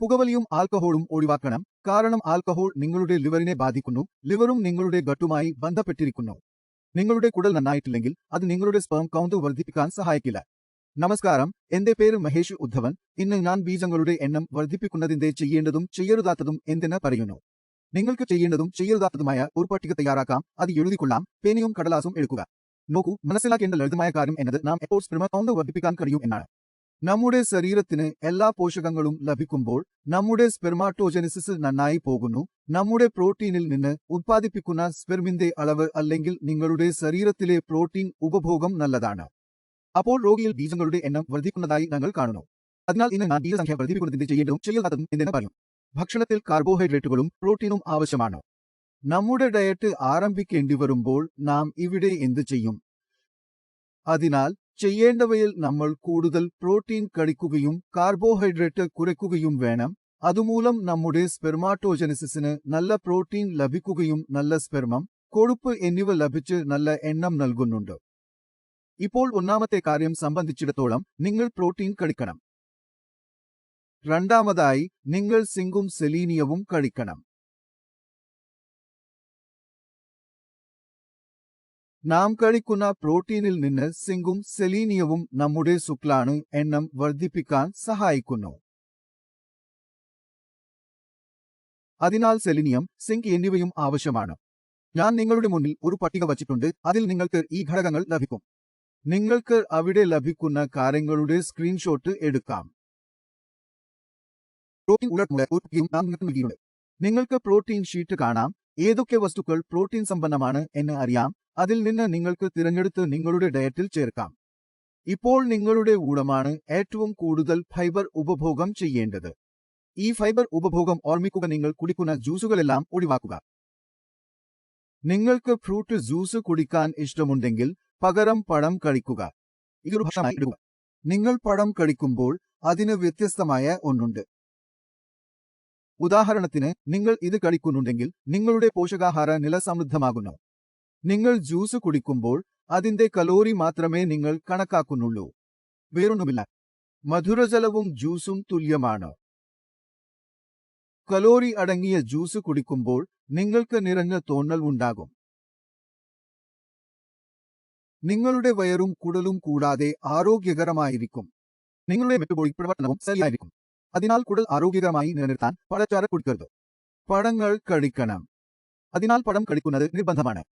പുകവലിയും ആൽക്കഹോളും ഒഴിവാക്കണം. കാരണം ആൽക്കഹോൾ നിങ്ങളുടെ ലിവറിനെ ബാധിക്കുന്നു. ലിവറും നിങ്ങളുടെ ഗട്ടുമായി ബന്ധപ്പെട്ടിരിക്കുന്നു. നിങ്ങളുടെ കുടൽ നന്നായിട്ടില്ലെങ്കിൽ അത് നിങ്ങളുടെ സ്പേം കൗണ്ട് വർദ്ധിപ്പിക്കാൻ സഹായിക്കില്ല. നമസ്കാരം. എന്റെ പേര് മഹേഷ് ഉദ്ധവൻ. ഇന്ന് ഞാൻ ബീജങ്ങളുടെ എണ്ണം വർദ്ധിപ്പിക്കുന്നതിന്റെ ചെയ്യേണ്ടതും ചെയ്യരുതാത്തതും എന്തെന്ന് പറയുന്നു. നിങ്ങൾക്ക് ചെയ്യേണ്ടതും ചെയ്യരുതാത്തതുമായ ഒരു പട്ടിക തയ്യാറാക്കാം. അത് എഴുതിക്കൊള്ളാം. പേനയും കടലാസും എടുക്കുക. നോക്കൂ. മനസ്സിലാക്കേണ്ട ലളിതമായ കാര്യം എന്നത് നാം എപ്പോൾ സ്പ്രിമ കൗണ്ട് വർദ്ധിപ്പിക്കാൻ കഴിയും എന്നാണ്. നമ്മുടെ ശരീരത്തിന് എല്ലാ പോഷകങ്ങളും ലഭിക്കുമ്പോൾ നമ്മുടെ സ്പെർമാറ്റോജനസിസ് നന്നായി പോകുന്നു. നമ്മുടെ പ്രോട്ടീനിൽ നിന്ന് ഉത്പാദിപ്പിക്കുന്ന സ്പെർമിന്റെ അളവ് അല്ലെങ്കിൽ നിങ്ങളുടെ ശരീരത്തിലെ പ്രോട്ടീൻ ഉപഭോഗം നല്ലതാണ്. അപ്പോൾ രോഗിയിൽ ബീജങ്ങളുടെ എണ്ണം വർദ്ധിക്കുന്നതായി ഞങ്ങൾ കാണുന്നു. അതിനാൽ ഇന്ന് ഞാൻ ബീജസംഖ്യ വർദ്ധിപ്പിക്കുന്നതിന്റെ ചെയ്യേണ്ടതും ചെയ്യരുതാത്തതും എന്തെന്ന് പറയും? ഭക്ഷണത്തിൽ കാർബോഹൈഡ്രേറ്റുകളും പ്രോട്ടീനും ആവശ്യമാണ്. നമ്മുടെ ഡയറ്റ് ആരംഭിക്കേണ്ടി വരുമ്പോൾ നാം ഇവിടെ എന്ത് ചെയ്യും? അതിനാൽ ചെയ്യേണ്ടവയിൽ നമ്മൾ കൂടുതൽ പ്രോട്ടീൻ കഴിക്കുകയും കാർബോഹൈഡ്രേറ്റ് കുറയ്ക്കുകയും വേണം. അതുമൂലം നമ്മുടെ സ്പെർമാറ്റോജനസിന് നല്ല പ്രോട്ടീൻ ലഭിക്കുകയും നല്ല സ്പെർമം കൊഴുപ്പ് എന്നിവ ലഭിച്ച് നല്ല എണ്ണം നൽകുന്നുണ്ട്. ഇപ്പോൾ ഒന്നാമത്തെ കാര്യം സംബന്ധിച്ചിടത്തോളം നിങ്ങൾ പ്രോട്ടീൻ കഴിക്കണം രണ്ടാമതായി നിങ്ങൾ സിങ്കും സെലീനിയവും കഴിക്കണം. നാം കഴിക്കുന്ന പ്രോട്ടീനിൽ നിന്ന് സിങ്കും സെലീനിയവും നമ്മുടെ ശുക്ലാണു എണ്ണം വർദ്ധിപ്പിക്കാൻ സഹായിക്കുന്നു. അതിനാൽ സെലിനിയം സിങ്ക് എന്നിവയും ആവശ്യമാണ്. ഞാൻ നിങ്ങളുടെ മുന്നിൽ ഒരു പട്ടിക വച്ചിട്ടുണ്ട് അതിൽ നിങ്ങൾക്ക് ഈ ഘടകങ്ങൾ ലഭിക്കും. നിങ്ങൾക്ക് അവിടെ ലഭിക്കുന്ന കാര്യങ്ങളുടെ സ്ക്രീൻഷോട്ട് എടുക്കാം. പ്രോട്ടീൻ നൽകിയിട്ടുണ്ട്. നിങ്ങൾക്ക് പ്രോട്ടീൻ ഷീറ്റ് കാണാം. ഏതൊക്കെ വസ്തുക്കൾ പ്രോട്ടീൻ സമ്പന്നമാണ് എന്ന് അറിയാം. അതിൽ നിന്ന് നിങ്ങൾക്ക് തിരഞ്ഞെടുത്ത് നിങ്ങളുടെ ഡയറ്റിൽ ചേർക്കാം. ഇപ്പോൾ നിങ്ങളുടെ ഊടമാണ് ഏറ്റവും കൂടുതൽ ഫൈബർ ഉപഭോഗം ചെയ്യേണ്ടത്. ഈ ഫൈബർ ഉപഭോഗം ഓർമ്മിക്കുക നിങ്ങൾ കുടിക്കുന്ന ജ്യൂസുകളെല്ലാം ഒഴിവാക്കുക. നിങ്ങൾക്ക് ഫ്രൂട്ട് ജ്യൂസ് കുടിക്കാൻ ഇഷ്ടമുണ്ടെങ്കിൽ പകരം പഴം കഴിക്കുക. ഇതൊരു ഭക്ഷണമായി നിങ്ങൾ പഴം കഴിക്കുമ്പോൾ അതിന് വ്യത്യസ്തമായ ഒന്നുണ്ട്. ഉദാഹരണത്തിന് നിങ്ങൾ ഇത് കഴിക്കുന്നുണ്ടെങ്കിൽ നിങ്ങളുടെ പോഷകാഹാര നില സമൃദ്ധമാകുന്നു. നിങ്ങൾ ജ്യൂസ് കുടിക്കുമ്പോൾ അതിന്റെ കലോറി മാത്രമേ നിങ്ങൾ കണക്കാക്കുന്നുള്ളൂ. വേറൊന്നുമില്ല. മധുരജലവും ജ്യൂസും തുല്യമാണ്. കലോറി അടങ്ങിയ ജ്യൂസ് കുടിക്കുമ്പോൾ നിങ്ങൾക്ക് നിറഞ്ഞ തോന്നൽ ഉണ്ടാകും. നിങ്ങളുടെ വയറും കുടലും കൂടാതെ ആരോഗ്യകരമായിരിക്കും. നിങ്ങളുടെ മെറ്റബോളിക് പ്രവർത്തനവും ശരിയായിരിക്കും. അതിനാൽ കുടൽ ആരോഗ്യകരമായി നിലനിർത്താൻ പഴച്ചാറ് കുടിക്കരുത്. പഴങ്ങൾ കഴിക്കണം. അതിനാൽ പഴം കഴിക്കുന്നത് നിർബന്ധമാണ്.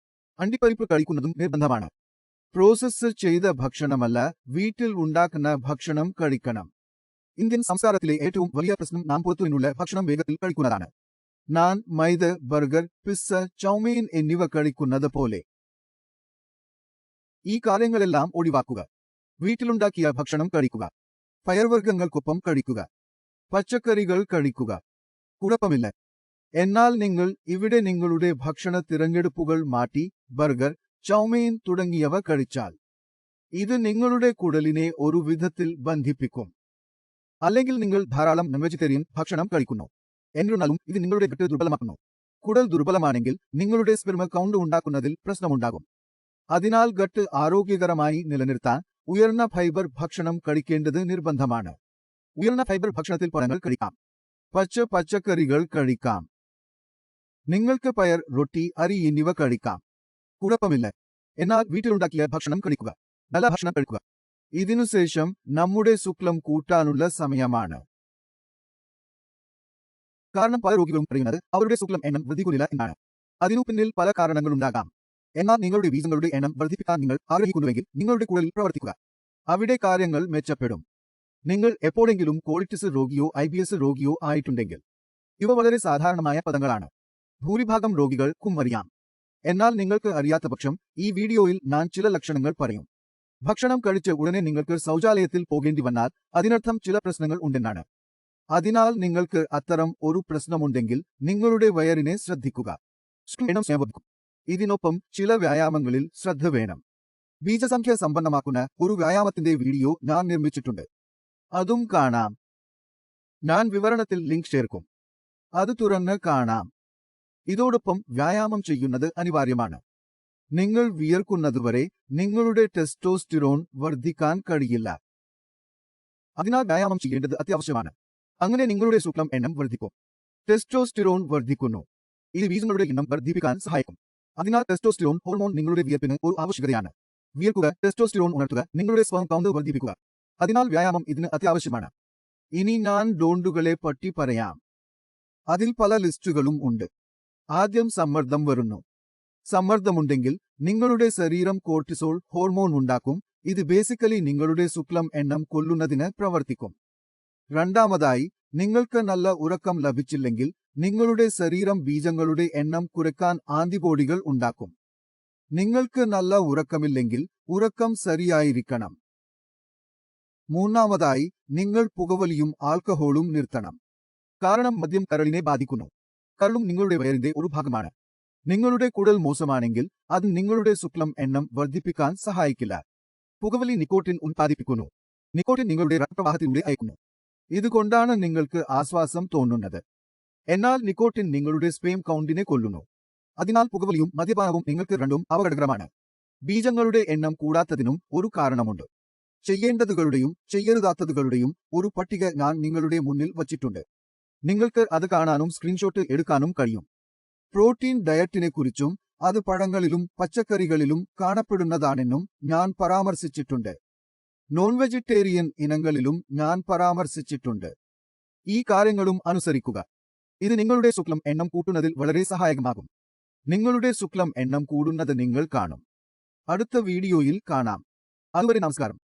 അണ്ടിപ്പരിപ്പ് കഴിക്കുന്നതും നിർബന്ധമാണ്. പ്രോസസ്സ് ചെയ്ത ഭക്ഷണമല്ല വീട്ടിൽ ഉണ്ടാക്കുന്ന ഭക്ഷണം കഴിക്കണം. ഇന്ത്യൻ സംസ്കാരത്തിലെ ഏറ്റവും വലിയ പ്രശ്നം നാം പുറത്തു നിന്നുള്ള ഭക്ഷണം വേഗത്തിൽ കഴിക്കുന്നതാണ്. Naan maida burger pizza chow mein എന്നിവ കഴിക്കുന്നത് പോലെ. ഈ കാര്യങ്ങളെല്ലാം ഒഴിവാക്കുക. വീട്ടിലുണ്ടാക്കിയ ഭക്ഷണം കഴിക്കുക. പയർവർഗങ്ങൾക്കൊപ്പം കഴിക്കുക. പച്ചക്കറികൾ കഴിക്കുക. കുഴപ്പമില്ല. എന്നാൽ നിങ്ങൾ ഇവിടെ നിങ്ങളുടെ ഭക്ഷണ തിരഞ്ഞെടുപ്പുകൾ മാറ്റി ബർഗർ ചൗമീൻ തുടങ്ങിയവ കഴിച്ചാൽ ഇത് നിങ്ങളുടെ കുടലിനെ ഒരു വിധത്തിൽ ബന്ധിപ്പിക്കും. അല്ലെങ്കിൽ നിങ്ങൾ ധാരാളം വെജിറ്റേറിയൻ ഭക്ഷണം കഴിക്കുന്നു. എന്നിരുന്നാലും ഇത് നിങ്ങളുടെ ഗട്ട് ദുർബലമാക്കുന്നു. കുടൽ ദുർബലമാണെങ്കിൽ നിങ്ങളുടെ സ്പെർമ കൗണ്ട് ഉണ്ടാക്കുന്നതിൽ പ്രശ്നമുണ്ടാകും. അതിനാൽ ഗട്ട് ആരോഗ്യകരമായി നിലനിർത്താൻ ഉയർന്ന ഫൈബർ ഭക്ഷണം കഴിക്കേണ്ടത് നിർബന്ധമാണ്. ഉയർന്ന ഫൈബർ ഭക്ഷണത്തിൽ പഴങ്ങൾ കഴിക്കാം. പച്ച പച്ചക്കറികൾ കഴിക്കാം. നിങ്ങൾക്ക് പയർ റൊട്ടി അരി എന്നിവ കഴിക്കാം. കുഴപ്പമില്ല. എന്നാൽ വീട്ടിലുണ്ടാക്കിയ ഭക്ഷണം കഴിക്കുക. നല്ല ഭക്ഷണം കഴിക്കുക. ഇതിനുശേഷം നമ്മുടെ ശുക്ലം കൂട്ടാനുള്ള സമയമാണ്. കാരണം പല രോഗികളും പറയുന്നത് അവരുടെ ശുക്ലം എണ്ണം വൃദ്ധിക്കുന്നില്ല എന്നാണ്. അതിനു പിന്നിൽ പല കാരണങ്ങളുണ്ടാകാം എന്നാൽ നിങ്ങളുടെ ബീജങ്ങളുടെ എണ്ണം വർദ്ധിപ്പിക്കാൻ നിങ്ങൾ ആഗ്രഹിക്കുന്നുവെങ്കിൽ നിങ്ങളുടെ കൂടുതൽ പ്രവർത്തിക്കുക. അവിടെ കാര്യങ്ങൾ മെച്ചപ്പെടും. നിങ്ങൾ എപ്പോഴെങ്കിലും കോളിറ്റിസ് രോഗിയോ ഐ ബി എസ് രോഗിയോ ആയിട്ടുണ്ടെങ്കിൽ ഇവ വളരെ സാധാരണമായ പദങ്ങളാണ്. ഭൂരിഭാഗം രോഗികൾക്കും അറിയാം. എന്നാൽ നിങ്ങൾക്ക് അറിയാത്ത പക്ഷം ഈ വീഡിയോയിൽ ഞാൻ ചില ലക്ഷണങ്ങൾ പറയും. ഭക്ഷണം കഴിച്ച് ഉടനെ നിങ്ങൾക്ക് ശൗചാലയത്തിൽ പോകേണ്ടി വന്നാൽ അതിനർത്ഥം ചില പ്രശ്നങ്ങൾ ഉണ്ടെന്നാണ്. അതിനാൽ നിങ്ങൾക്ക് അത്തരം ഒരു പ്രശ്നമുണ്ടെങ്കിൽ നിങ്ങളുടെ വയറിനെ ശ്രദ്ധിക്കുക. ഇതിനൊപ്പം ചില വ്യായാമങ്ങളിൽ ശ്രദ്ധ വേണം. ബീജസംഖ്യ സമ്പന്നമാക്കുന്ന ഒരു വ്യായാമത്തിന്റെ വീഡിയോ ഞാൻ നിർമ്മിച്ചിട്ടുണ്ട്. അതും കാണാം. ഞാൻ വിവരണത്തിൽ ലിങ്ക് ചേർക്കും. അത് തുറന്ന് കാണാം. ഇതോടൊപ്പം വ്യായാമം ചെയ്യുന്നത് അനിവാര്യമാണ്. നിങ്ങൾ വിയർക്കുന്നതുവരെ നിങ്ങളുടെ ടെസ്റ്റോസ്റ്റിറോൺ വർദ്ധിക്കാൻ കഴിയില്ല. അതിനാൽ വ്യായാമം ചെയ്യേണ്ടത് അത്യാവശ്യമാണ്. അങ്ങനെ നിങ്ങളുടെ ശുക്ലം എണ്ണം വർദ്ധിക്കും. ടെസ്റ്റോസ്റ്റിറോൺ വർദ്ധിക്കുന്നു. ഇത് ബീജങ്ങളുടെ എണ്ണം വർദ്ധിപ്പിക്കാൻ സഹായിക്കും. അതിനാൽ ടെസ്റ്റോസ്റ്റിറോൺ ഹോർമോൺ നിങ്ങളുടെ വിയർപ്പിന് ഒരു ആവശ്യകതയാണ്. വിയർക്കുക ടെസ്റ്റോസ്റ്റിറോൺ ഉണർത്തുക നിങ്ങളുടെ സ്പേം കൗണ്ട് വർദ്ധിപ്പിക്കുക. അതിനാൽ വ്യായാമം ഇതിന് അത്യാവശ്യമാണ്. ഇനി ഞാൻ ഡോണ്ടുകളെ പറ്റി പറയാം. അതിൽ പല ലിസ്റ്റുകളും ഉണ്ട്. ആദ്യം സമ്മർദ്ദം വരുന്നു. സമ്മർദ്ദമുണ്ടെങ്കിൽ നിങ്ങളുടെ ശരീരം കോർട്ടിസോൾ ഹോർമോൺ ഉണ്ടാക്കും. ഇത് ബേസിക്കലി നിങ്ങളുടെ ശുക്ലം എണ്ണം കൊല്ലുന്നതിന് പ്രവർത്തിക്കും. രണ്ടാമതായി നിങ്ങൾക്ക് നല്ല ഉറക്കം ലഭിച്ചില്ലെങ്കിൽ നിങ്ങളുടെ ശരീരം ബീജങ്ങളുടെ എണ്ണം കുറയ്ക്കാൻ ആന്റിബോഡികൾ ഉണ്ടാക്കും. നിങ്ങൾക്ക് നല്ല ഉറക്കമില്ലെങ്കിൽ ഉറക്കം ശരിയായിരിക്കണം. മൂന്നാമതായി നിങ്ങൾ പുകവലിയും ആൽക്കഹോളും നിർത്തണം. കാരണം മദ്യം കരളിനെ ബാധിക്കുന്നു. കരളും നിങ്ങളുടെ വയറിന്റെ ഒരു ഭാഗമാണ്. നിങ്ങളുടെ കുടൽ മോശമാണെങ്കിൽ അത് നിങ്ങളുടെ ശുക്ലം എണ്ണം വർദ്ധിപ്പിക്കാൻ സഹായിക്കില്ല. പുകവലി നിക്കോട്ടിൻ ഉൽപ്പാദിപ്പിക്കുന്നു. നിക്കോട്ടിൻ നിങ്ങളുടെ രക്തപ്രവാഹത്തിലൂടെ അയക്കുന്നു ഇതുകൊണ്ടാണ് നിങ്ങൾക്ക് ആശ്വാസം തോന്നുന്നത്. എന്നാൽ നിക്കോട്ടിൻ നിങ്ങളുടെ സ്പേം കൗണ്ടിനെ കൊല്ലുന്നു. അതിനാൽ പുകവലിയും മദ്യപാനവും നിങ്ങൾക്ക് രണ്ടും അപകടകരമാണ് ബീജങ്ങളുടെ എണ്ണം കൂടാത്തതിനും ഒരു കാരണമുണ്ട്. ചെയ്യേണ്ടതുകളുടെയും ചെയ്യരുതാത്തതുകളുടെയും ഒരു പട്ടിക ഞാൻ നിങ്ങളുടെ മുന്നിൽ വച്ചിട്ടുണ്ട്. നിങ്ങൾക്ക് അത് കാണാനും സ്ക്രീൻഷോട്ട് എടുക്കാനും കഴിയും. പ്രോട്ടീൻ ഡയറ്റിനെ കുറിച്ചും അത് പഴങ്ങളിലും പച്ചക്കറികളിലും കാണപ്പെടുന്നതാണെന്നും ഞാൻ പരാമർശിച്ചിട്ടുണ്ട്. നോൺ വെജിറ്റേറിയൻ ഇനങ്ങളിലും ഞാൻ പരാമർശിച്ചിട്ടുണ്ട്. ഈ കാര്യങ്ങളും അനുസരിക്കുക. ഇത് നിങ്ങളുടെ ശുക്ലം എണ്ണം കൂട്ടുന്നതിൽ വളരെ സഹായകമാകും. നിങ്ങളുടെ ശുക്ലം എണ്ണം കൂടുന്നത് നിങ്ങൾ കാണും. അടുത്ത വീഡിയോയിൽ കാണാം. അതുവരെ നമസ്കാരം.